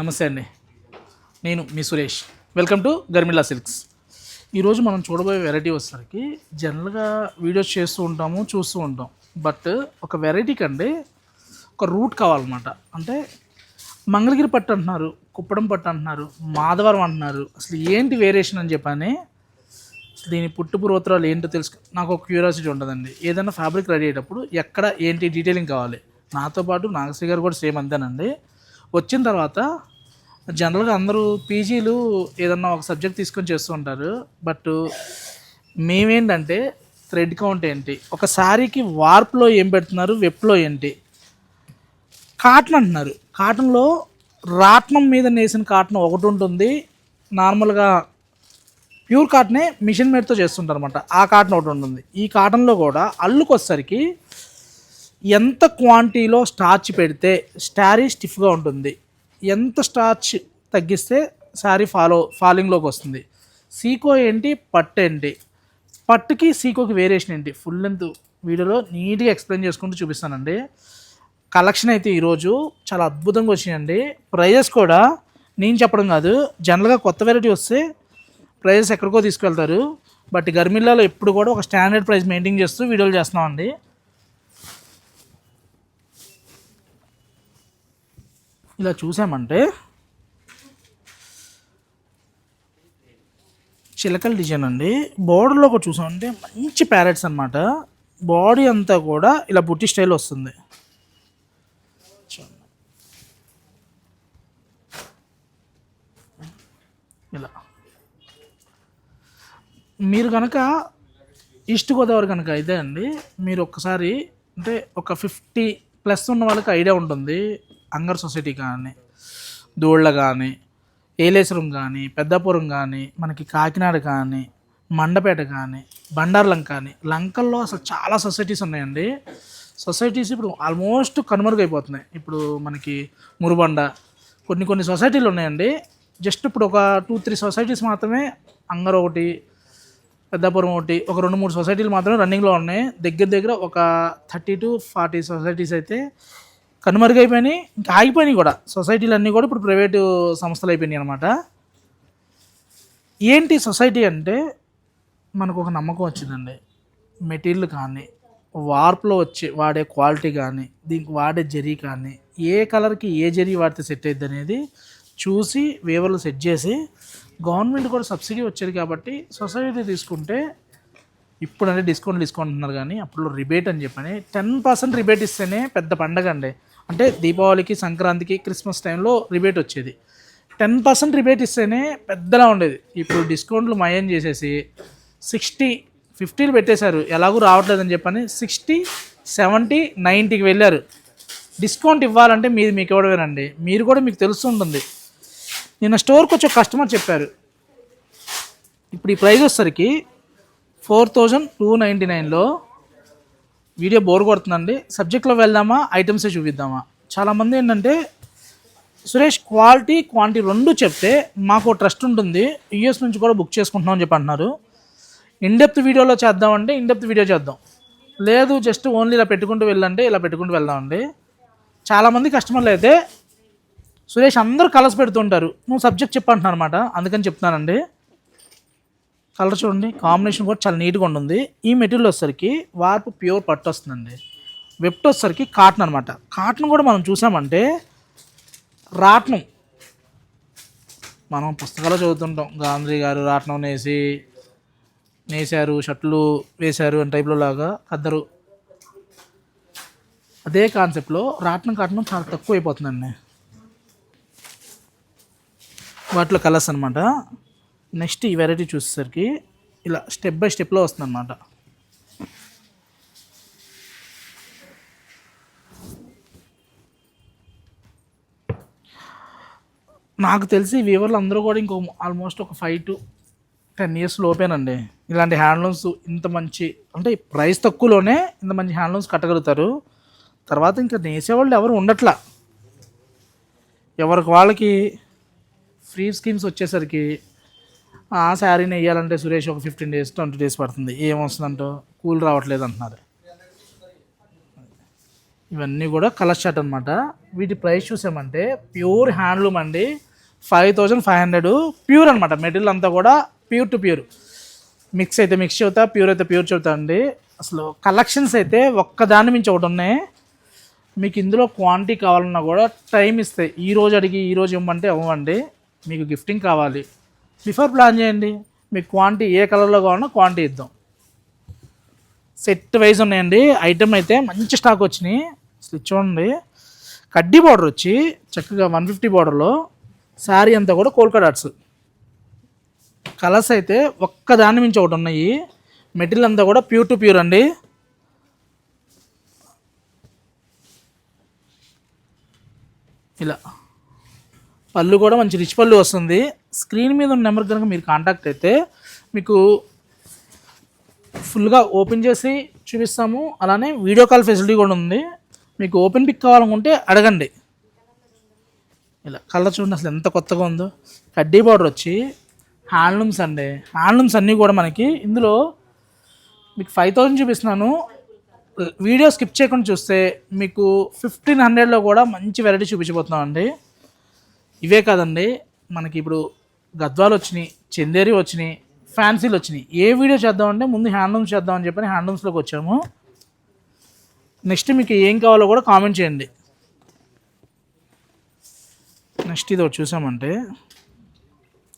నమస్తే అండి. నేను మీ Suresh. Welcome to Garmila silks ఈరోజు మనం చూడబోయే వెరైటీ వచ్చేసరికి జనరల్గా వీడియోస్ చేస్తూ ఉంటాము చూస్తూ ఉంటాం. బట్ ఒక వెరైటీ అండి ఒక రూట్ కావాలన్నమాట. అంటే మంగళగిరి పట్టు అంటున్నారు కుప్పడం పట్టు అంటున్నారు మాధవరం అంటున్నారు. అసలు ఏంటి వేరియేషన్ అని చెప్పని దీని పుట్టు పూర్వోత్తరాలు ఏంటో తెలుసు. నాకు ఒక క్యూరియాసిటీ ఉంటుందండి ఏదైనా ఫ్యాబ్రిక్ రెడీ అయ్యేటప్పుడు ఎక్కడ ఏంటి డీటెయిలింగ్ కావాలి? నాతో పాటు నాగశ్రీ గారు కూడా సేమ్ అంతేనండి. వచ్చిన తర్వాత జనరల్గా అందరూ పీజీలు ఏదన్నా ఒక సబ్జెక్ట్ తీసుకొని చేస్తూ ఉంటారు. బట్ మేమేంటంటే థ్రెడ్ కౌంట్ ఏంటి? ఒక శారీకి వార్ప్లో ఏం పెడుతున్నారు? వెప్లో ఏంటి? కాటన్ అంటున్నారు. కాటన్లో రాట్నం మీద నేసిన కాటన్ ఒకటి ఉంటుంది. నార్మల్గా ప్యూర్ కాటనే మిషన్ మేడ్తో చేస్తుంటారు అనమాట ఆ కాటన్ ఒకటి ఉంటుంది. ఈ కాటన్లో కూడా అల్లుకొచ్చేసరికి ఎంత క్వాంటిటీలో స్టార్చ్ పెడితే స్టారీ స్టిఫ్గా ఉంటుంది. ఎంత స్టార్చ్ తగ్గిస్తే శారీ ఫాలో ఫాలింగ్లోకి వస్తుంది. సీకో ఏంటి? పట్టు ఏంటి? పట్టుకి సీకోకి వేరియేషన్ ఏంటి? ఫుల్ లెంత్ వీడియోలో నీట్గా ఎక్స్ప్లెయిన్ చేసుకుంటూ చూపిస్తానండి. కలెక్షన్ అయితే ఈరోజు చాలా అద్భుతంగా వచ్చినాయండి. ప్రైజెస్ కూడా నేను చెప్పడం కాదు జనరల్గా కొత్త వెరైటీ వస్తే ప్రైజెస్ ఎక్కడికో తీసుకెళ్తారు. బట్ గర్మిల్లాలో ఎప్పుడు కూడా ఒక స్టాండర్డ్ ప్రైస్ మెయింటైన్ చేస్తూ వీడియోలు చేస్తున్నామండి. ఇలా చూసామంటే చిలకల డిజైన్ అండి. బోర్డర్లో ఒక చూసామంటే మంచి ప్యారెట్స్ అన్నమాట. బాడీ అంతా కూడా ఇలా బుట్టి స్టైల్ వస్తుంది. ఇలా. మీరు కనుక ఈస్ట్ గోదావరి కనుక అయితే అండి మీరు ఒక్కసారి అంటే ఒక ఫిఫ్టీ ప్లస్ ఉన్న వాళ్ళకి ఐడియా ఉంటుంది. అంగర్ సొసైటీ కానీ దూళ్ళ కానీ ఏలేశ్వరం కానీ పెద్దాపురం కానీ మనకి కాకినాడ కానీ మండపేట కానీ బండార్లంక కానీ లంకల్లో అసలు చాలా సొసైటీస్ ఉన్నాయండి. సొసైటీస్ ఇప్పుడు ఆల్మోస్ట్ కనుమరుగైపోతున్నాయి. ఇప్పుడు మనకి మురుబండ కొన్ని కొన్ని సొసైటీలు ఉన్నాయండి. జస్ట్ ఇప్పుడు ఒక టూ త్రీ సొసైటీస్ మాత్రమే అంగర్ ఒకటి పెద్దపురం ఒకటి ఒక రెండు మూడు సొసైటీలు మాత్రమే రన్నింగ్లో ఉన్నాయి. దగ్గర దగ్గర ఒక థర్టీ టు ఫార్టీ సొసైటీస్ అయితే కనుమరుగైపోయినాయి ఇంకా ఆగిపోయినాయి కూడా. సొసైటీలు అన్నీ కూడా ఇప్పుడు ప్రైవేటు సంస్థలు అయిపోయినాయి అనమాట ఏంటి సొసైటీ అంటే మనకు ఒక నమ్మకం వచ్చిందండి. మెటీరియల్ కానీ వార్ప్లో వచ్చే వాడే క్వాలిటీ కానీ దీనికి వాడే జరీ కానీ ఏ కలర్కి ఏ జరీ వాడితే సెట్ అయ్యిద్ది అనేది చూసి వేవర్లు సెట్ చేసి గవర్నమెంట్ కూడా సబ్సిడీ వచ్చేది కాబట్టి సొసైటీ తీసుకుంటే ఇప్పుడు అంటే డిస్కౌంట్ డిస్కౌంట్ అంటున్నారు కానీ అప్పుడు రిబేట్ అని చెప్పని టెన్ పర్సెంట్ రిబేట్ ఇస్తేనే పెద్ద పండగ అండి. అంటే దీపావళికి సంక్రాంతికి క్రిస్మస్ టైంలో రిబేట్ వచ్చేది. టెన్ పర్సెంట్ రిబేట్ ఇస్తేనే పెద్దలా ఉండేది. ఇప్పుడు డిస్కౌంట్లు మయం చేసేసి సిక్స్టీ ఫిఫ్టీలు పెట్టేశారు. ఎలాగూ రావట్లేదని చెప్పని సిక్స్టీ సెవెంటీ నైంటీకి వెళ్ళారు. డిస్కౌంట్ ఇవ్వాలంటే మీది మీకు ఇవ్వడమేనండి మీరు కూడా మీకు తెలుస్తుంటుంది నిన్న స్టోర్కి వచ్చే కస్టమర్ చెప్పారు. ఇప్పుడు ఈ ప్రైస్ వచ్చేసరికి ఫోర్ థౌజండ్ టూ నైంటీ నైన్లో వీడియో బోర్ కొడుతుందండి. సబ్జెక్ట్లో వెళ్దామా? ఐటమ్సే చూపిద్దామా? చాలామంది ఏంటంటే సురేష్ క్వాలిటీ క్వాంటిటీ రెండు చెప్తే మాకు ట్రస్ట్ ఉంటుంది. యూఎస్ నుంచి కూడా బుక్ చేసుకుంటున్నాం అని చెప్పి అంటున్నారు. ఇన్డెప్త్ వీడియోలో చేద్దామంటే ఇన్డెప్త్ వీడియో చేద్దాం. లేదు జస్ట్ ఓన్లీ ఇలా పెట్టుకుంటూ వెళ్ళంటే ఇలా పెట్టుకుంటూ వెళ్దామండి. చాలామంది కస్టమర్లు అయితే సురేష్ అందరూ కలర్స్ పెడుతుంటారు. నువ్వు సబ్జెక్ట్ చెప్పంటున్నాను అనమాట అందుకని చెప్తున్నానండి. కలర్ చూడండి కాంబినేషన్ కూడా చాలా నీట్గా ఉంటుంది. ఈ మెటీరియల్ వచ్చేసరికి వార్పు ప్యూర్ పట్టు వస్తుందండి. వెప్ట్ వచ్చేసరికి కాటన్ అనమాట కాటన్ కూడా మనం చూసామంటే రాట్నం. మనం పుస్తకాలు చదువుతుంటాం. గాంధీ గారు రాట్నం నేసి నేసారు షర్ట్లు వేశారు అని టైప్లో లాగా అద్దరు అదే కాన్సెప్ట్లో రాట్నం కాటనం చాలా తక్కువ అయిపోతుందండి. వాటిలో కలర్స్ అనమాట నెక్స్ట్ ఈ వెరైటీ చూసేసరికి ఇలా స్టెప్ బై స్టెప్లో వస్తుంది అన్నమాట నాకు తెలిసి వీవర్లు అందరూ కూడా ఇంకో ఆల్మోస్ట్ ఒక ఫైవ్ టు టెన్ ఇయర్స్ లోపేనండి. ఇలాంటి హ్యాండ్లూమ్స్ ఇంత మంచి అంటే ప్రైస్ తక్కువలోనే ఇంత మంచి హ్యాండ్లూమ్స్ కట్టగలుగుతారు. తర్వాత ఇంకా నేసేవాళ్ళు ఎవరు ఉండట్లా. ఎవరికి వాళ్ళకి ఫ్రీ స్కీమ్స్ వచ్చేసరికి ఆ శారీని వేయాలంటే సురేష్ ఒక ఫిఫ్టీన్ డేస్ ట్వంటీ డేస్ పడుతుంది. ఏమొస్తుందంటో? కూల్ రావట్లేదు అంటున్నారు. ఇవన్నీ కూడా కలర్ షర్ట్ అనమాట వీటి ప్రైస్ చూసామంటే ప్యూర్ హ్యాండ్లూమ్ అండి. Five thousand five hundred pure అనమాట మెటీరియల్ అంతా కూడా ప్యూర్ టు ప్యూర్. మిక్స్ అయితే మిక్స్ చెబుతా ప్యూర్ అయితే ప్యూర్ చెబుతా అండి. అసలు కలెక్షన్స్ అయితే ఒక్కదాని మించి ఒకటి ఉన్నాయి. మీకు ఇందులో క్వాంటిటీ కావాలన్నా కూడా టైం ఇస్తాయి ఈ రోజు అడిగి ఈరోజు ఇవ్వమంటే ఇవ్వండి. మీకు గిఫ్టింగ్ కావాలి. బిఫోర్ ప్లాన్ చేయండి. మీకు క్వాంటిటీ ఏ కలర్లో కావాలన్నా క్వాంటిటీ ఇద్దాం. సెట్ వైజ్ ఉన్నాయండి. ఐటమ్ అయితే మంచి స్టాక్ వచ్చినాయి. అసలు చూడండి. కడ్డీ బార్డర్ వచ్చి చక్కగా వన్ ఫిఫ్టీ బార్డర్లో శారీ అంతా కూడా కోల్కా డాట్స్ కలర్స్ అయితే ఒక్క దాని మించి ఒకటి ఉన్నాయి. మెటీరియల్ అంతా కూడా ప్యూర్ టు ప్యూర్ అండి. ఇలా. పళ్ళు కూడా మంచి రిచ్ పళ్ళు వస్తుంది. స్క్రీన్ మీద ఉన్న నెంబర్ కనుక మీరు కాంటాక్ట్ అయితే మీకు ఫుల్గా ఓపెన్ చేసి చూపిస్తాము. అలానే వీడియో కాల్ ఫెసిలిటీ కూడా ఉంది. మీకు ఓపెన్ పిక్ కావాలనుకుంటే అడగండి. ఇలా కలర్ చూడండి అసలు ఎంత కొత్తగా ఉందో. కడ్డీ బార్డర్ వచ్చి హ్యాండ్లూమ్స్ అండి. హ్యాండ్లూమ్స్ అన్నీ కూడా మనకి ఇందులో మీకు ఫైవ్ థౌజండ్ చూపిస్తున్నాను. వీడియో స్కిప్ చేయకుండా చూస్తే మీకు ఫిఫ్టీన్ హండ్రెడ్లో కూడా మంచి వెరైటీ చూపించబోతున్నాం అండి. ఇవే కాదండి మనకి ఇప్పుడు గద్వాలు వచ్చినాయి చందేరి వచ్చినాయి ఫ్యాన్సీలు వచ్చినాయి. ఏ వీడియో చేద్దామంటే ముందు హ్యాండ్లూమ్స్ చేద్దామని చెప్పని హ్యాండ్లూమ్స్లోకి వచ్చాము. నెక్స్ట్ మీకు ఏం కావాలో కూడా కామెంట్ చేయండి. నెక్స్ట్ ఇది ఒకటి చూసామంటే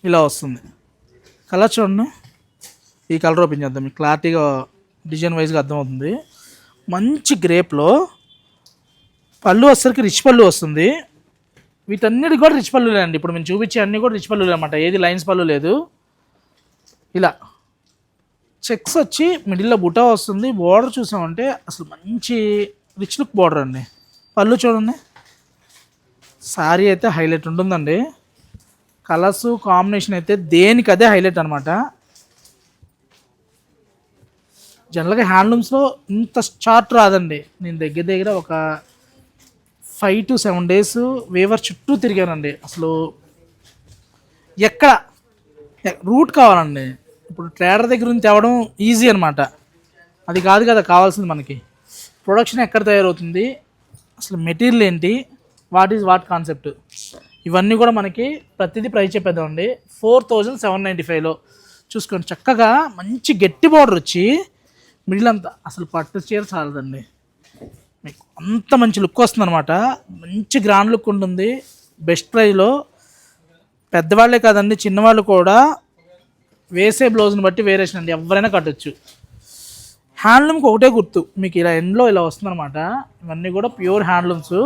ఇలా వస్తుంది. కలర్ చూడండి. ఈ కలర్ ఓపెన్ చేద్దాం. మీకు క్లారిటీగా డిజైన్ వైజ్గా అర్థమవుతుంది. మంచి గ్రేప్లో పళ్ళు వచ్చేసరికి రిచ్ పళ్ళు వస్తుంది. వీటన్నిటి కూడా రిచ్ పళ్ళు అండి ఇప్పుడు మేము చూపించే అన్నీ కూడా రిచ్ పళ్ళు అనమాట ఏది లైన్స్ పళ్ళు లేదు. ఇలా. చెక్స్ వచ్చి మిడిల్లో బుటా వస్తుంది. బోర్డర్ చూసామంటే అసలు మంచి రిచ్ లుక్ బార్డర్ అండి. పళ్ళు చూడండి. శారీ అయితే హైలైట్ ఉంటుందండి. కలర్స్ కాంబినేషన్ అయితే దేనికి అదే హైలైట్ అనమాట జనరల్గా హ్యాండ్లూమ్స్లో ఇంత చార్ట్ రాదండి. నేను దగ్గర దగ్గర ఒక five to seven days weaver చుట్టూ తిరిగానండి. అసలు ఎక్కడ? రూట్ కావాలండి. ఇప్పుడు ట్రేడర్ దగ్గర నుంచి తేవడం ఈజీ అనమాట అది కాదు కదా కావాల్సింది మనకి. ప్రొడక్షన్ ఎక్కడ తయారవుతుంది? అసలు మెటీరియల్ ఏంటి? What is what concept? ఇవన్నీ కూడా మనకి ప్రతిదీ ప్రైస్ చెప్పేద్దామండి. ఫోర్ థౌజండ్ సెవెన్ నైంటీ ఫైవ్లో చూసుకోండి చక్కగా మంచి గట్టి బార్డర్ వచ్చి మిడిల్ అంతా. అసలు పట్టు చీర చాలదండి. అంత మంచి లుక్ వస్తుంది అనమాట మంచి గ్రాండ్ లుక్ ఉంటుంది. బెస్ట్ ప్రైస్లో పెద్దవాళ్ళే కాదండి చిన్నవాళ్ళు కూడా వేసే బ్లౌజ్ని బట్టి వేరేషన్ అండి. ఎవరైనా కట్టొచ్చు. హ్యాండ్లూమ్కి ఒకటే గుర్తు. మీకు ఇలా ఎండ్లో ఇలా వస్తుందన్నమాట. ఇవన్నీ కూడా ప్యూర్ హ్యాండ్లూమ్స్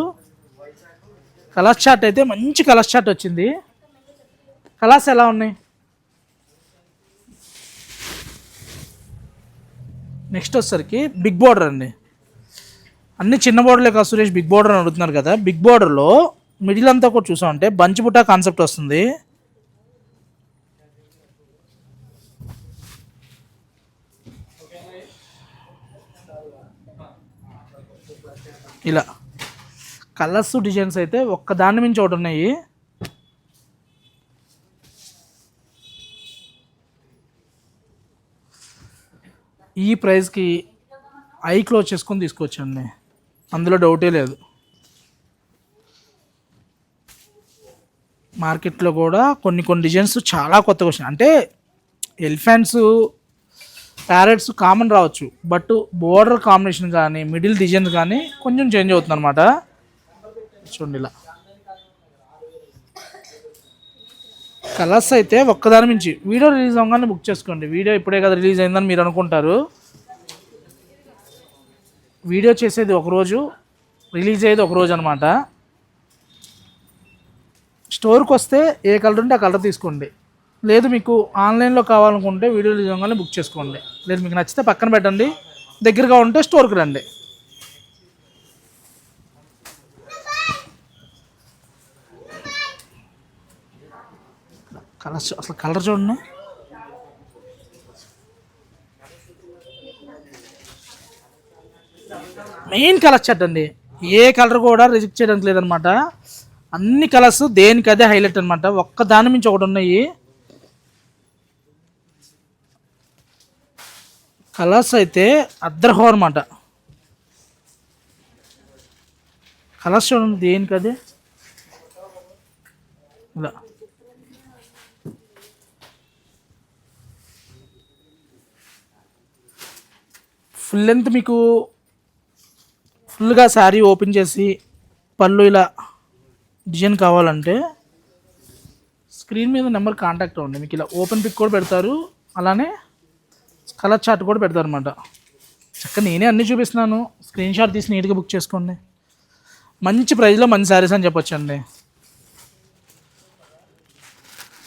కలర్ చార్ట్ అయితే మంచి కలర్ చార్ట్ వచ్చింది. కలర్స్ ఎలా ఉన్నాయి? నెక్స్ట్ వచ్చేసరికి బిగ్ బార్డర్ అండి. అన్ని చిన్న బోర్డర్లే కాదు సురేష్ బిగ్ బోర్డర్ అని అడుగుతున్నారు కదా. బిగ్ బోర్డర్లో మిడిల్ అంతా కూడా చూసామంటే బంచ్ బుట్ట కాన్సెప్ట్ వస్తుంది. ఇలా. కలర్స్ డిజైన్స్ అయితే ఒక్క దాని మించి ఒకటి ఉన్నాయి. ఈ ప్రైస్కి ఐ క్లోజ్ చేసుకొని తీసుకొచ్చండి అందులో డౌటే లేదు. మార్కెట్లో కూడా కొన్ని కొన్ని డిజైన్స్ చాలా కొత్తగా వచ్చినాయి అంటే ఎలిఫెంట్స్ ప్యారెట్స్ కామన్ రావచ్చు. బట్ బోర్డర్ కాంబినేషన్ కానీ మిడిల్ డిజైన్స్ కానీ కొంచెం చేంజ్ అవుతుంది అనమాట చూడండి ఇలా. కలర్స్ అయితే ఒక్కదాని మించి. వీడియో రిలీజ్ అవ్వగానే బుక్ చేసుకోండి. వీడియో ఇప్పుడే కదా రిలీజ్ అయిందని మీరు అనుకుంటారు. వీడియో చేసేది ఒకరోజు రిలీజ్ అయ్యేది ఒకరోజు అనమాట స్టోర్కి వస్తే ఏ కలర్ ఉంటే ఆ కలర్ తీసుకోండి. లేదు మీకు ఆన్లైన్లో కావాలనుకుంటే వీడియో నిజంగానే బుక్ చేసుకోండి. లేదు మీకు నచ్చితే పక్కన పెట్టండి దగ్గరగా ఉంటే స్టోర్కి రండి. కలర్ అసలు కలర్ చూడండి. మెయిన్ కలర్ షర్ట్ అండి. ఏ కలర్ కూడా రిజెక్ట్ చేయడానికి లేదనమాట అన్ని కలర్స్ దేనికి అదే హైలైట్ అనమాట ఒక్క దాని మించి ఒకటి ఉన్నాయి. కలర్స్ అయితే అద్దరహో అనమాట కలర్స్ చూడండి దేనికి ఇలా ఫుల్ లెంత్ మీకు ఫుల్గా శారీ ఓపెన్ చేసి పళ్ళు ఇలా డిజైన్ కావాలంటే స్క్రీన్ మీద నెంబర్ కాంటాక్ట్ అవ్వండి. మీకు ఇలా ఓపెన్ పిక్ కూడా పెడతారు. అలానే కలర్ చార్ట్ కూడా పెడతారు అనమాట చక్కగా నేనే అన్నీ చూపిస్తున్నాను. స్క్రీన్ షాట్ తీసి నీట్గా బుక్ చేసుకోండి. మంచి ప్రైస్లో మంచి శారీస్ అని చెప్పొచ్చండి.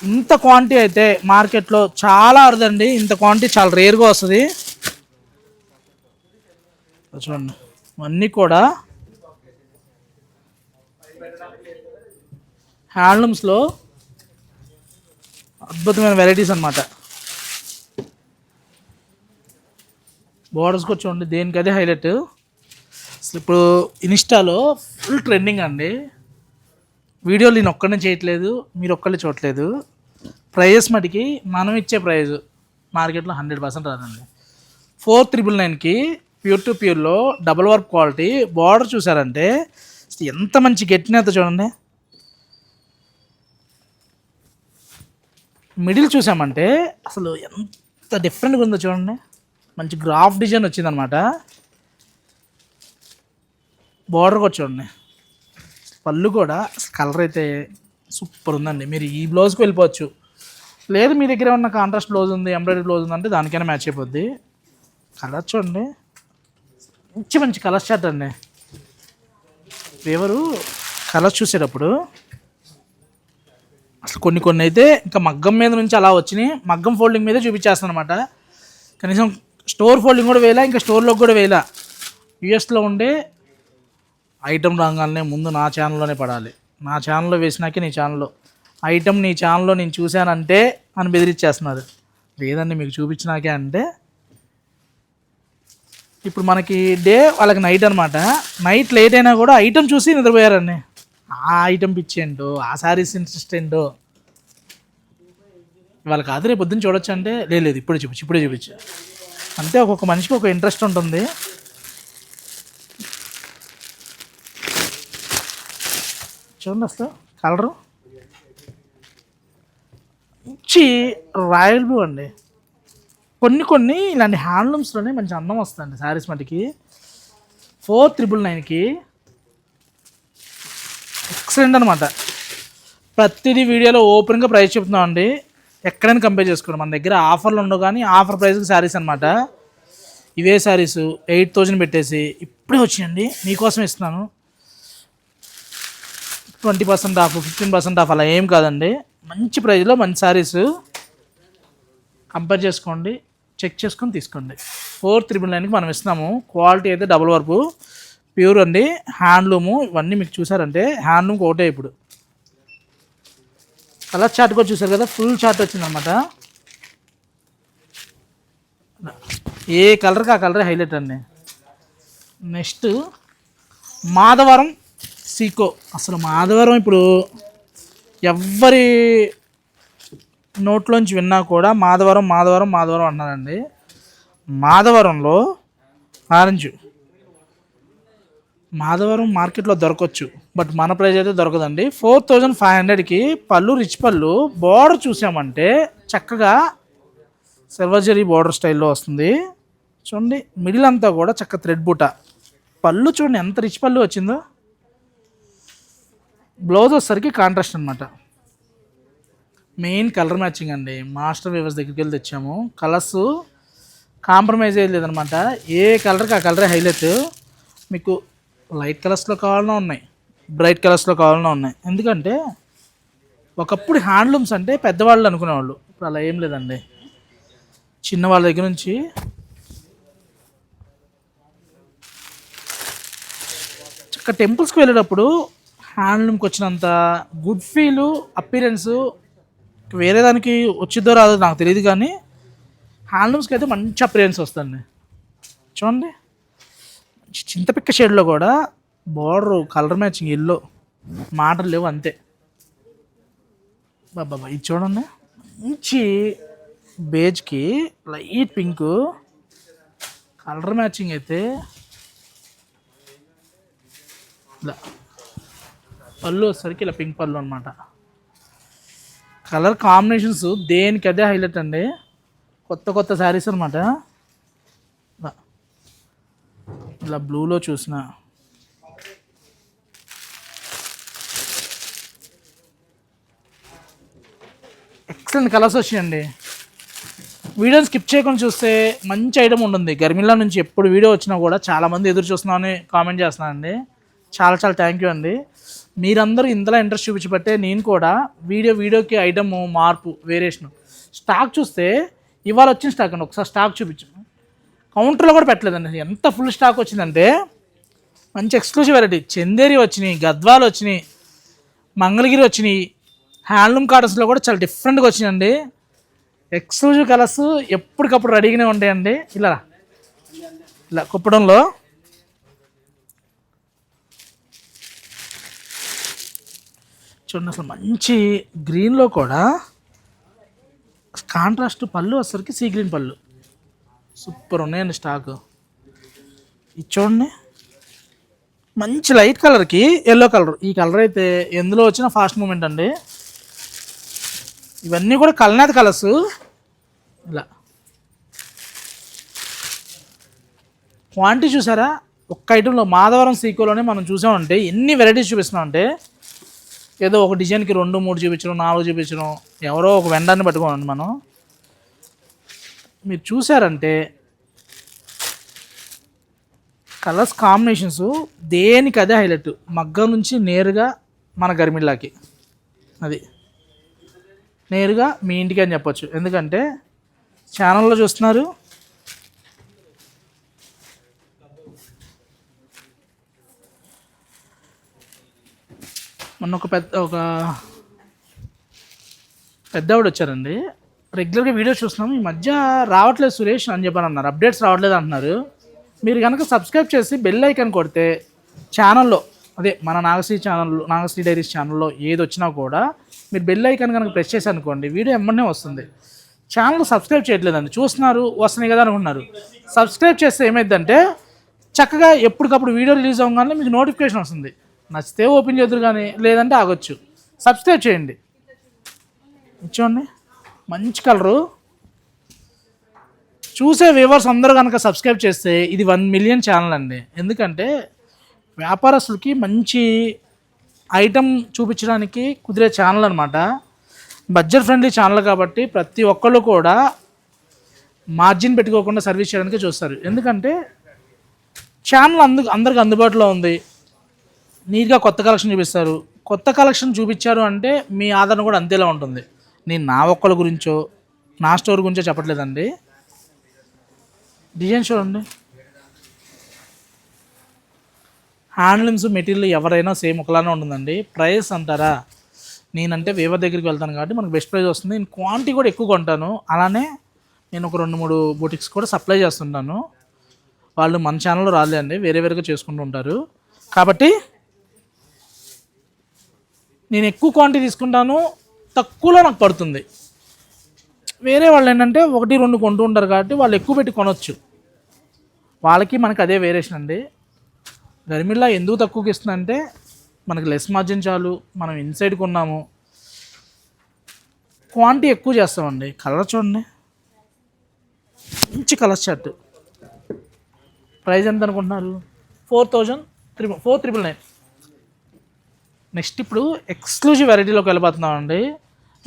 ఇంత క్వాంటిటీ అయితే మార్కెట్లో చాలా అరుదండి. ఇంత క్వాంటిటీ చాలా రేర్గా వస్తుంది. చూడండి. అన్నీ కూడా హ్యాండ్లూమ్స్లో అద్భుతమైన వెరైటీస్ అన్నమాట. బోర్డర్స్కి చూడండి ఉండి దేనికదే హైలైట్? అసలు ఇప్పుడు ఇన్స్టాలో ఫుల్ ట్రెండింగ్ అండి. వీడియోలు నేను ఒక్కడనే చేయట్లేదు మీరు ఒక్కళ్ళే చూడట్లేదు. ప్రైజెస్ మటుకి మనం ఇచ్చే ప్రైజ్. మార్కెట్లో హండ్రెడ్ పర్సెంట్ రాదండి. ఫోర్ త్రిబుల్ నైన్కి ప్యూర్ టు ప్యూర్లో డబుల్ వర్క్ క్వాలిటీ బార్డర్ చూసారంటే ఎంత మంచి గట్టినేత చూడండి. మిడిల్ చూసామంటే అసలు ఎంత డిఫరెంట్గా ఉందో చూడండి. మంచి గ్రాఫ్ డిజైన్ వచ్చిందనమాట. బార్డర్ కూడా చూడండి. పళ్ళు కూడా కలర్ అయితే సూపర్ ఉందండి. మీరు ఈ బ్లౌజ్కి వెళ్ళిపోవచ్చు. లేదు మీ దగ్గర ఉన్న కాంట్రాస్ట్ బ్లౌజ్ ఉంది ఎంబ్రాయిడరీ బ్లౌజ్ ఉందంటే దానికైనా మ్యాచ్ అయిపోద్ది. కలర్ చూడండి. మంచి మంచి కలర్ షర్ట్ అండి ఎవరు? కలర్స్ చూసేటప్పుడు అసలు కొన్ని కొన్ని అయితే ఇంకా మగ్గం మీద నుంచి అలా వచ్చినాయి. మగ్గం ఫోల్డింగ్ మీదే చూపించేస్తాను అనమాట కనీసం స్టోర్ ఫోల్డింగ్ కూడా వేయలా ఇంకా స్టోర్లోకి కూడా వేయలా. యూఎస్లో ఉండే ఐటెం రాగానే ముందు నా ఛానల్లోనే పడాలి. నా ఛానల్లో వేసినాకే నీ ఛానల్లో. ఐటెం నీ ఛానల్లో నేను చూశానంటే అని బెదిరిచ్చేస్తున్నారు. లేదండి మీకు చూపించినాకే అంటే ఇప్పుడు మనకి డే వాళ్ళకి నైట్ అనమాట నైట్ లేట్ అయినా కూడా ఐటెం చూసి నిద్రపోయారండి. ఆ ఐటెం పిచ్చేంటో ఆ శారీస్ ఇంట్రెస్ట్ ఏంటో. వాళ్ళకి కాదు రేపు పొద్దున్న చూడొచ్చు అంటే లేదు లేదు ఇప్పుడే చూపించు ఇప్పుడే చూపించు. అంతే ఒక్కొక్క మనిషికి ఒక ఇంట్రెస్ట్ ఉంటుంది. చూడండి అసలు కలరు మంచి రాయల్ బ్లూ అండి. కొన్ని కొన్ని ఇలాంటి హ్యాండ్లూమ్స్లోనే మంచి అందం వస్తుందండి శారీస్ మటుకి. ఫోర్ త్రిబుల్ నైన్కి ఎక్సలెంట్ అనమాట ప్రతిదీ వీడియోలో ఓపెన్గా ప్రైస్ చెప్తున్నామండి. ఎక్కడైనా కంపేర్ చేసుకోండి. మన దగ్గర ఆఫర్లు ఉండవు కానీ ఆఫర్ ప్రైస్కి శారీస్ అనమాట ఇవే శారీస్ ఎయిట్ థౌజండ్ పెట్టేసి ఇప్పుడే వచ్చినాయండి. మీకోసం ఇస్తున్నాను. Twenty percent off fifteen percent off అలా ఏం కాదండి. మంచి ప్రైస్లో మంచి శారీస్. కంపేర్ చేసుకోండి. చెక్ చేసుకొని తీసుకోండి. ఫోర్ త్రిబుల్ నైన్కి మనం ఇస్తున్నాము. క్వాలిటీ అయితే డబుల్ వర్పు ప్యూర్ అండి. హ్యాండ్లూము ఇవన్నీ మీకు చూసారంటే హ్యాండ్లూమ్కి ఒకటే ఇప్పుడు. కలర్ చార్ట్ కూడా చూసారు కదా? ఫుల్ చార్ట్ వచ్చిందనమాట ఏ కలర్కి ఆ కలరే హైలైట్ అండి. నెక్స్ట్ మాధవరం సీకో. అసలు మాధవరం ఇప్పుడు ఎవ్వరి నోట్లోంచి విన్నా కూడా మాధవరం మాధవరం మాధవరం అన్నారండి. మాధవరంలో ఆరెంజ్. మాధవరం మార్కెట్లో దొరకవచ్చు బట్ మన ప్రైస్ అయితే దొరకదండి. ఫోర్ థౌజండ్ ఫైవ్ హండ్రెడ్కి పళ్ళు రిచ్ పళ్ళు బార్డర్ చూసామంటే చక్కగా సిల్వర్జరీ బార్డర్ స్టైల్లో వస్తుంది. చూడండి మిడిల్ అంతా కూడా చక్క థ్రెడ్ బూట. పళ్ళు చూడండి ఎంత రిచ్ పళ్ళు వచ్చిందో. బ్లౌజ్ వచ్చేసరికి కాంట్రాస్ట్ అనమాట మెయిన్ కలర్ మ్యాచింగ్ అండి. మాస్టర్ వేవర్స్ దగ్గరికి వెళ్ళి తెచ్చాము. కలర్స్ కాంప్రమైజ్ అయ్యలేదనమాట లేదనమాట. ఏ కలర్కి ఆ కలరే హైలైట్. మీకు లైట్ కలర్స్లో కావాలన్నా ఉన్నాయి. బ్రైట్ కలర్స్లో కావాలన్నా ఉన్నాయి. ఎందుకంటే ఒకప్పుడు హ్యాండ్లూమ్స్ అంటే పెద్దవాళ్ళు అనుకునేవాళ్ళు. ఇప్పుడు అలా ఏం లేదండి. చిన్న వాళ్ళ దగ్గర నుంచి చక్క టెంపుల్స్కి వెళ్ళేటప్పుడు హ్యాండ్లూమ్కి వచ్చినంత గుడ్ ఫీలు అపీరెన్స్ వేరే దానికి వచ్చిద్దో రాదో నాకు తెలియదు కానీ హ్యాండ్లూమ్స్కి అయితే మంచి అప్రియన్స్ వస్తుంది చూడండి. మంచి చింతపిక్క షేడ్లో కూడా బార్డర్ కలర్ మ్యాచింగ్ ఎల్లో మాటలు లేవు అంతే. బాబా ఇది చూడండి. మంచి బేజ్కి లైట్ పింక్ కలర్ మ్యాచింగ్ అయితే ఇలా పళ్ళు వచ్చేసరికి ఇలా పింక్ పళ్ళు అనమాట కలర్ కాంబినేషన్స్ దేనికి అదే హైలైట్ అండి. కొత్త కొత్త శారీస్ అనమాట ఇలా బ్లూలో చూసిన. ఎక్సలెంట్ కలర్స్ వచ్చాయండి. వీడియోని స్కిప్ చేయకుండా చూస్తే మంచి ఐటమ్ ఉంటుంది. గర్మిలా నుంచి ఎప్పుడు వీడియో వచ్చినా కూడా చాలామంది ఎదురు చూస్తున్నామని కామెంట్ చేస్తున్నానండి చాలా చాలా థ్యాంక్ యూ అండి. మీరందరూ ఇంతలా ఇంట్రెస్ట్ చూపించబట్టే నేను కూడా వీడియో వీడియోకి ఐటమ్ మార్పు వేరియేషన్ స్టాక్ చూస్తే ఇవాళ వచ్చిన స్టాక్ అండి. ఒకసారి స్టాక్ చూపించు. కౌంటర్లో కూడా పెట్టలేదండి. ఎంత ఫుల్ స్టాక్ వచ్చిందంటే మంచి ఎక్స్క్లూజివ్ వెరైటీ చందేరి వచ్చినాయి గద్వాలు వచ్చినాయి మంగళగిరి వచ్చినాయి. హ్యాండ్లూమ్ కాటన్స్లో కూడా చాలా డిఫరెంట్గా వచ్చినాయండి. ఎక్స్క్లూజివ్ కలర్స్ ఎప్పటికప్పుడు రెడీగానే ఉంటాయండి. ఇలా ఇలా కుప్పడంలో చూడండి అసలు మంచి గ్రీన్లో కూడా కాంట్రాస్ట్ పళ్ళు వచ్చేసరికి సీ గ్రీన్ పళ్ళు. సూపర్ ఉన్నాయండి స్టాక్ ఇది చూడండి. మంచి లైట్ కలర్కి ఎల్లో కలర్ ఈ కలర్ అయితే ఎందులో వచ్చిన ఫాస్ట్ మూమెంట్ అండి. ఇవన్నీ కూడా కలనేది కలర్స్ ఇలా. క్వాంటిటీ చూసారా? ఒక్క ఐటెంలో మాధవరం సీకోలోనే మనం చూసామంటే ఎన్ని వెరైటీస్ చూపిస్తున్నామంటే ఏదో ఒక డిజైన్కి రెండు మూడు చూపించడం నాలుగు చూపించడం ఎవరో ఒక వెండాన్ని పట్టుకోండి మనం. మీరు చూసారంటే కలర్స్ కాంబినేషన్స్ దేనికి అదే హైలైట్? మగ్గం నుంచి నేరుగా మన గర్మిల్లాకి. అది. నేరుగా మీ ఇంటికి అని చెప్పచ్చు. ఎందుకంటే ఛానల్లో చూస్తున్నారు మొన్న ఒక పెద్ద ఒక పెద్ద ఆవిడ వచ్చారండి రెగ్యులర్గా వీడియోస్ చూస్తున్నాం. ఈ మధ్య రావట్లేదు సురేష్ అని చెప్పని అన్నారు అప్డేట్స్ రావట్లేదు అంటున్నారు. మీరు కనుక సబ్స్క్రైబ్ చేసి బెల్ ఐకాన్ కొడితే ఛానల్లో అదే మన నాగశ్రీ ఛానల్లో నాగశ్రీ డైరీస్ ఛానల్లో ఏది వచ్చినా కూడా మీరు బెల్ ఐకాన్ కనుక ప్రెస్ చేసి అనుకోండి వీడియో ఎమ్మనే వస్తుంది. ఛానల్ సబ్స్క్రైబ్ చేయట్లేదండి. చూస్తున్నారు వస్తున్నాయి కదా అనుకుంటున్నారు సబ్స్క్రైబ్ చేస్తే ఏమైందంటే చక్కగా ఎప్పటికప్పుడు వీడియో రిలీజ్ అవ్వగానే మీకు నోటిఫికేషన్ వస్తుంది. నచ్చితే ఓపెన్ చేద్దరు కానీ లేదంటే ఆగొచ్చు. సబ్స్క్రైబ్ చేయండి. ఇచ్చోండి మంచి కలరు. చూసే వ్యూవర్స్ అందరూ కనుక సబ్స్క్రైబ్ చేస్తే ఇది వన్ మిలియన్ ఛానల్ అండి. ఎందుకంటే వ్యాపారస్తులకి మంచి ఐటమ్ చూపించడానికి కుదిరే ఛానల్ అనమాట బడ్జెట్ ఫ్రెండ్లీ ఛానల్ కాబట్టి ప్రతి ఒక్కళ్ళు కూడా మార్జిన్ పెట్టుకోకుండా సర్వీస్ చేయడానికి చూస్తారు. ఎందుకంటే ఛానల్ అందు అందరికి అందుబాటులో ఉంది. నీట్గా కొత్త కలెక్షన్ చూపిస్తారు. కొత్త కలెక్షన్ చూపించారు అంటే మీ ఆదరణ కూడా అంతేలా ఉంటుంది. నేను నా ఒక్కల గురించో నా స్టోర్ గురించో చెప్పట్లేదండి. డిజైన్ చూడండి. హ్యాండ్లూమ్స్ మెటీరియల్ ఎవరైనా సేమ్ ఒకలానే ఉంటుందండి. ప్రైస్ అంటారా? నేనంటే వేవర్ దగ్గరికి వెళ్తాను కాబట్టి మనకు బెస్ట్ ప్రైస్ వస్తుంది. నేను క్వాంటిటీ కూడా ఎక్కువ కొంటాను. అలానే నేను ఒక రెండు మూడు బుటిక్స్ కూడా సప్లై చేస్తుంటాను. వాళ్ళు మన ఛానల్లో రాలేదండి. వేరే వేరేగా చేసుకుంటూ ఉంటారు. కాబట్టి నేను ఎక్కువ క్వాంటిటీ తీసుకుంటాను తక్కువలో నాకు పడుతుంది. వేరే వాళ్ళు ఏంటంటే ఒకటి రెండు కొంటూ ఉంటారు కాబట్టి వాళ్ళు ఎక్కువ పెట్టి కొనొచ్చు. వాళ్ళకి మనకి అదే వేరియేషన్ అండి. గరిమిల్లా ఎందుకు తక్కువకి ఇస్తుందంటే మనకి లెస్ మార్జిన్ చాలు మనం ఇన్సైడ్ కొన్నాము. క్వాంటిటీ ఎక్కువ చేస్తామండి. కలర్ చూడండి. మంచి కలర్ షర్ట్ ప్రైస్ ఎంత అనుకుంటున్నారు four thousand triple four triple nine. Next ఇప్పుడు ఎక్స్క్లూజివ్ వెరైటీలోకి వెళ్ళిపోతున్నామండి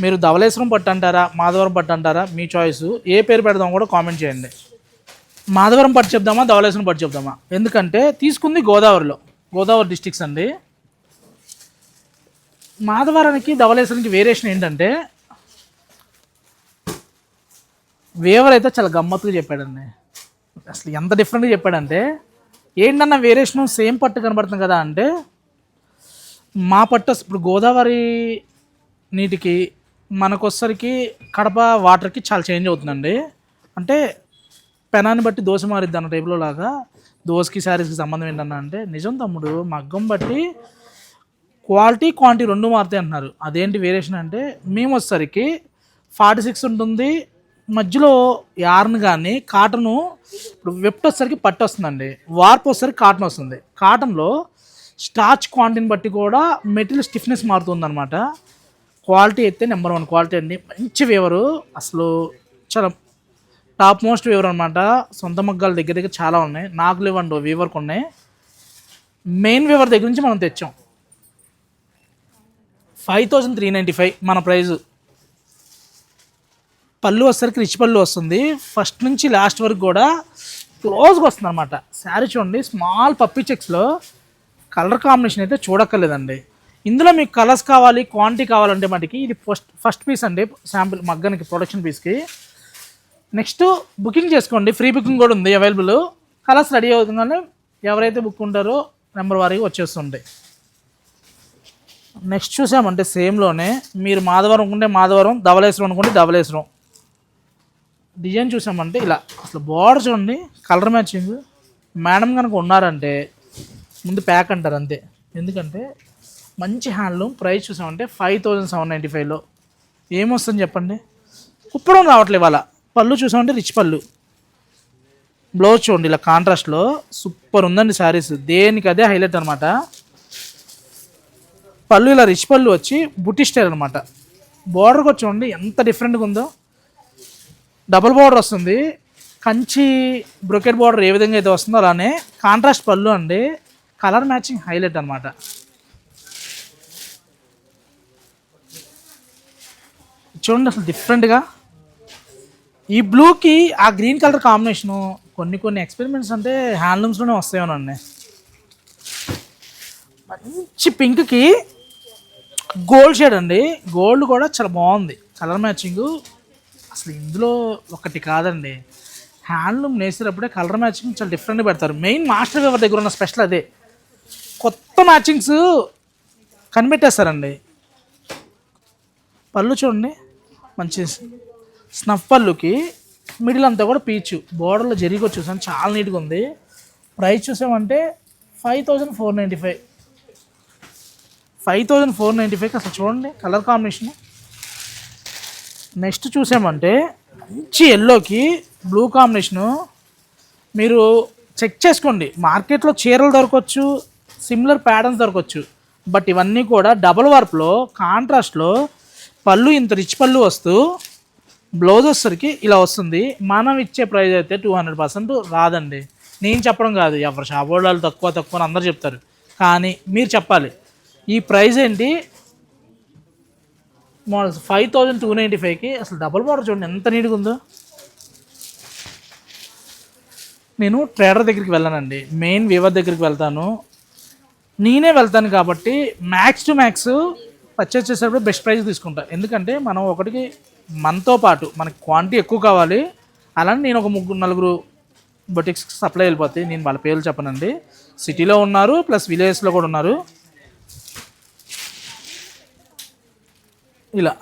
మీరు ధవలేశ్వరం పట్టు అంటారా మాధవరం పట్టు అంటారా మీ చాయిస్ ఏ పేరు పెడదాం కూడా కామెంట్ చేయండి. మాధవరం పట్టు చెప్దామా ధవలేశ్వరం పట్టు చెప్దామా? ఎందుకంటే తీసుకుంది గోదావరిలో గోదావరి డిస్టిక్స్ అండి. మాధవరానికి ధవలేశ్వరానికి వేరియేషన్ ఏంటంటే వేవర్ అయితే చాలా గమ్మత్తుగా చెప్పాడండి. అసలు ఎంత డిఫరెంట్గా చెప్పాడంటే ఏంటన్నా వేరియేషన్ సేమ్ పట్టు కనబడుతుంది కదా అంటే మా పట్టు ఇప్పుడు గోదావరి నీటికి మనకొసరికి కడప వాటర్కి చాలా చేంజ్ అవుతుందండి. అంటే పెనాన్ని బట్టి దోశ మారిద్ది అన్న టైప్లో లాగా దోశకి శారీస్కి సంబంధం ఏంటన్నా అంటే నిజం తమ్ముడు మగ్గం బట్టి క్వాలిటీ క్వాంటిటీ రెండు మారుతాయి అంటున్నారు. అదేంటి వేరియేషన్ అంటే మేము వచ్చేసరికి ఫార్టీ సిక్స్ ఉంటుంది. మధ్యలో యార్న్ కానీ కాటను ఇప్పుడు వెప్ట్ వచ్చేసరికి పట్టు వస్తుందండి వార్పు వచ్చేసరికి కాటన్ వస్తుంది. కాటన్లో స్టార్చ్ క్వాంటిటీని బట్టి కూడా మెటీరియల్ స్టిఫ్నెస్ మారుతుంది అనమాట క్వాలిటీ అయితే నెంబర్ వన్ క్వాలిటీ అండి. మంచి వేవరు. అసలు చాలా టాప్ మోస్ట్ వేవర్ అనమాట సొంత మగ్గాల దగ్గర దగ్గర చాలా ఉన్నాయి. నాకు లేవండి వీవర్కి ఉన్నాయి మెయిన్ వేవర్ దగ్గర నుంచి మనం తెచ్చాం. Five thousand three ninety five మన ప్రైజు. పళ్ళు వచ్చేసరికి రిచ్ పళ్ళు వస్తుంది. ఫస్ట్ నుంచి లాస్ట్ వరకు కూడా క్లోజ్గా వస్తుంది అనమాట శారీ చూడండి స్మాల్ పప్పీ చెక్స్లో కలర్ కాంబినేషన్ అయితే చూడక్కర్లేదండి. ఇందులో మీకు కలర్స్ కావాలి క్వాంటిటీ కావాలంటే మటుకి ఇది ఫస్ట్ ఫస్ట్ పీస్ అండి శాంపిల్ మగ్గనికి ప్రొడక్షన్ పీస్కి నెక్స్ట్ బుకింగ్ చేసుకోండి ఫ్రీ బుకింగ్ కూడా ఉంది అవైలబుల్ కలర్స్ రెడీ అవుతుందని ఎవరైతే బుక్ ఉంటారో నెంబర్ వారికి వచ్చేస్తుంటాయి నెక్స్ట్ చూసామంటే సేమ్లోనే మీరు మాధవరం అనుకుంటే మాధవరం ధవలేశ్వరం అనుకుంటే ధవలేశ్వరం డిజైన్ చూసామంటే ఇలా అసలు బార్డర్ చూడండి కలర్ మ్యాచింగ్ మేడం కనుక ఉన్నారంటే ముందు ప్యాక్ అంటారు అంతే. ఎందుకంటే మంచి హ్యాండ్లూమ్ ప్రైస్ చూసామంటే ఫైవ్ థౌజండ్ సెవెన్ నైంటీ ఫైవ్లో. ఏమొస్తుంది చెప్పండి? కుప్పడం రావట్లేదు ఇవాళ. పళ్ళు చూసామంటే రిచ్ పళ్ళు. బ్లౌజ్ చూడండి ఇలా కాంట్రాస్ట్లో సూపర్ ఉందండి శారీస్. దేనికి అదే హైలైట్ అనమాట పళ్ళు ఇలా రిచ్ పళ్ళు వచ్చి బుట్టి స్టైల్ అనమాట బోర్డర్కి వచ్చి చూడండి ఎంత డిఫరెంట్గా ఉందో. డబుల్ బోర్డర్ వస్తుంది. కంచి బ్రొకెట్ బార్డర్ ఏ విధంగా అయితే వస్తుందో అలానే కాంట్రాస్ట్ పళ్ళు అండి. కలర్ మ్యాచింగ్ హైలైట్ అనమాట చూడండి అసలు డిఫరెంట్గా ఈ బ్లూకి ఆ గ్రీన్ కలర్ కాంబినేషను కొన్ని కొన్ని ఎక్స్పెరిమెంట్స్ అంటే హ్యాండ్లూమ్స్లోనే వస్తాయోనండి మంచి పింక్కి గోల్డ్ షేడ్ అండి. గోల్డ్ కూడా చాలా బాగుంది. కలర్ మ్యాచింగ్ అసలు ఇందులో ఒకటి కాదండి. హ్యాండ్లూమ్ నేసేటప్పుడే కలర్ మ్యాచింగ్ చాలా డిఫరెంట్గా పెడతారు. మెయిన్ మాస్టర్ ఎవరి దగ్గర ఉన్న స్పెషల్ అదే. కొత్త మ్యాచింగ్స్ కనిపెట్టేస్తారండి. పళ్ళు చూడండి మంచి స్నఫ్ పళ్ళుకి మిడిల్ అంతా కూడా పీచు బోర్డర్లో జరిగి చూసాను చాలా నీట్గా ఉంది. ప్రైస్ చూసామంటే five thousand four ninety five five thousand four ninety ఫైవ్కి అసలు చూడండి కలర్ కాంబినేషన్. నెక్స్ట్ చూసామంటే మంచి ఎల్లోకి బ్లూ కాంబినేషను. మీరు చెక్ చేసుకోండి మార్కెట్లో చీరలు దొరకవచ్చు సిమిలర్ ప్యాటర్న్స్ దొరకవచ్చు బట్ ఇవన్నీ కూడా డబుల్ వర్ప్లో కాంట్రాస్ట్లో పళ్ళు ఇంత రిచ్ పళ్ళు వస్తూ బ్లౌజ్ వచ్చేసరికి ఇలా వస్తుంది. మనం ఇచ్చే ప్రైస్ అయితే టూ హండ్రెడ్ పర్సెంట్ రాదండి. నేను చెప్పడం కాదు. ఎవరు షాప్ వాళ్ళు తక్కువ తక్కువ అని అందరు చెప్తారు. కానీ మీరు చెప్పాలి. ఈ ప్రైస్ ఏంటి? Models five thousand two ninety ఫైవ్కి అసలు డబుల్ మోడల్ చూడండి ఎంత నీట్గా ఉందో. నేను ట్రేడర్ దగ్గరికి వెళ్ళానండి. మెయిన్ వీవర్ దగ్గరికి వెళ్తాను. నేనే వెళ్తాను కాబట్టి మ్యాక్స్ టు మ్యాక్స్ పర్చేస్ చేసేటప్పుడు బెస్ట్ ప్రైస్ తీసుకుంటా. ఎందుకంటే మనం ఒకటికి మనతో పాటు మనకి క్వాంటిటీ ఎక్కువ కావాలి. అలానే నేను ఒక ముగ్గురు నలుగురు బొటిక్స్కి సప్లై వెళ్ళిపోతాయి నేను వాళ్ళ పేర్లు చెప్పనండి. సిటీలో ఉన్నారు ప్లస్ విలేజెస్లో కూడా ఉన్నారు. ఇలా.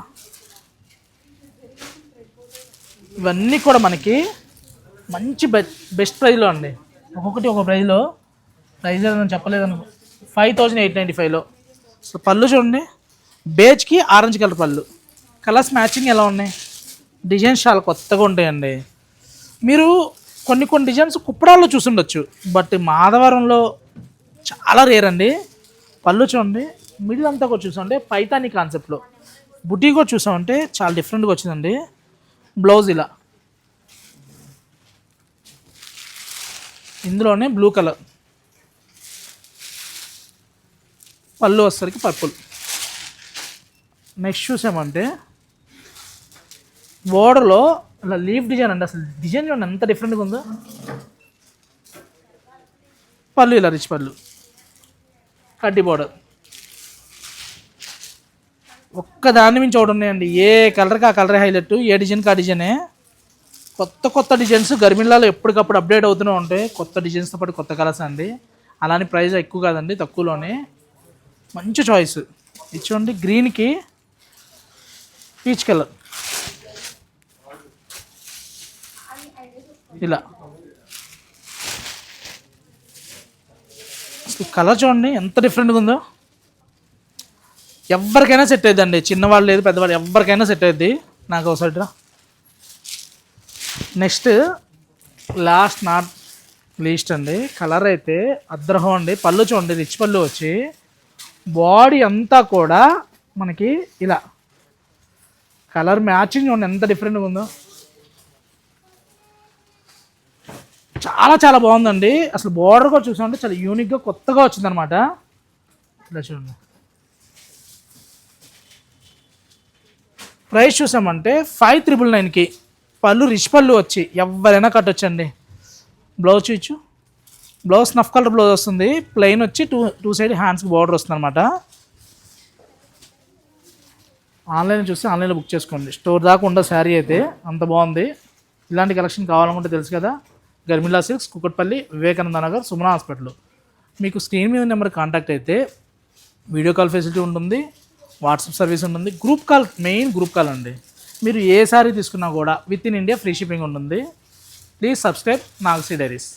ఇవన్నీ కూడా మనకి మంచి బె బెస్ట్ ప్రైజ్లో అండి. ఒక్కొక్కటి ఒక ప్రైజ్లో ప్రైజ్ ఏదైనా చెప్పలేదనుకో. ఫైవ్ థౌజండ్ ఎయిట్ నైంటీ ఫైవ్లో సో పళ్ళు చూడండి. బేజ్కి ఆరెంజ్ కలర్ పళ్ళు. కలర్స్ మ్యాచింగ్ ఎలా ఉన్నాయి? డిజైన్స్ చాలా కొత్తగా ఉంటాయండి. మీరు కొన్ని కొన్ని డిజైన్స్ కుప్పడాల్లో చూసుండొచ్చు. బట్ మాధవరంలో చాలా రేర్ అండి. పళ్ళు చూడండి. మిడిల్ అంతా కూడా చూసామంటే పైతాని కాన్సెప్ట్లో బుటీ కూడా చూసామంటే చాలా డిఫరెంట్గా వచ్చిందండి. బ్లౌజ్ ఇలా. ఇందులోనే బ్లూ కలర్ పళ్ళు వచ్చేసరికి పర్పుల్. నెక్స్ట్ చూసామంటే బోర్డర్లో అలా లీఫ్ డిజైన్ అండి. అసలు డిజైన్ చూడండి ఎంత డిఫరెంట్గా ఉందో. పళ్ళు ఇలా రిచ్ పళ్ళు. కడ్డీ బోర్డర్. ఒక్క దాని మించి ఒకటి ఉన్నాయండి. ఏ కలర్కి ఆ కలర్ హైలైట్ ఏ డిజైన్కి ఆ డిజైనే. కొత్త కొత్త డిజైన్స్ గర్మిలాలో ఎప్పటికప్పుడు అప్డేట్ అవుతూనే ఉంటాయి. కొత్త డిజైన్స్తో పాటు కొత్త కలర్స్ అండి. అలానే ప్రైస్ ఎక్కువ కాదండి తక్కువలోనే. మంచి చాయిస్ ఇది చూడండి గ్రీన్కి పీచ్ కలర్ ఇలా. కలర్ చూడండి ఎంత డిఫరెంట్గా ఉందో. ఎవరికైనా సెట్ అవుతుందండి చిన్నవాళ్ళు లేదు పెద్దవాళ్ళు ఎవరికైనా సెట్ అవుద్ది నాకు ఒకసారి రా. నెక్స్ట్ లాస్ట్ నాట్ లీస్ట్ అండి. కలర్ అయితే అద్రహం అండి. పళ్ళు చూడండి రిచ్ పళ్ళు వచ్చి బాడీ అంతా కూడా మనకి ఇలా కలర్ మ్యాచింగ్ చూడండి ఎంత డిఫరెంట్గా ఉందో. చాలా చాలా బాగుందండి. అసలు బార్డర్ కూడా చూసామంటే చాలా యూనిక్గా కొత్తగా వచ్చిందనమాట ఇలా చూడండి. ప్రైస్ చూసామంటే ఫైవ్ త్రిబుల్ నైన్కి పళ్ళు రిచ్ పళ్ళు వచ్చి ఎవరైనా కట్టొచ్చండి. బ్లౌజ్ చూచు బ్లౌజ్ నఫ్ కలర్ బ్లౌజ్ వస్తుంది. ప్లెయిన్ వచ్చి టూ టూ సైడ్ హ్యాండ్స్కి బార్డర్ వస్తుంది అనమాట ఆన్లైన్ చూస్తే ఆన్లైన్లో బుక్ చేసుకోండి. స్టోర్ దాకా ఉండే శారీ అయితే అంత బాగుంది. ఇలాంటి కలెక్షన్ కావాలనుకుంటే తెలుసు కదా. గర్మిలా సిల్క్స్ కుక్కట్పల్లి వివేకానంద నగర్ సుమన హాస్పిటల్ మీకు స్క్రీన్ మీద నెంబర్ కాంటాక్ట్ అయితే వీడియో కాల్ ఫెసిలిటీ ఉంటుంది వాట్సాప్ సర్వీస్ ఉంటుంది group call main group call అండి. మీరు ఏ సారీ తీసుకున్నా కూడా with in India free shipping ఉంటుంది. Please subscribe నాగసీ diaries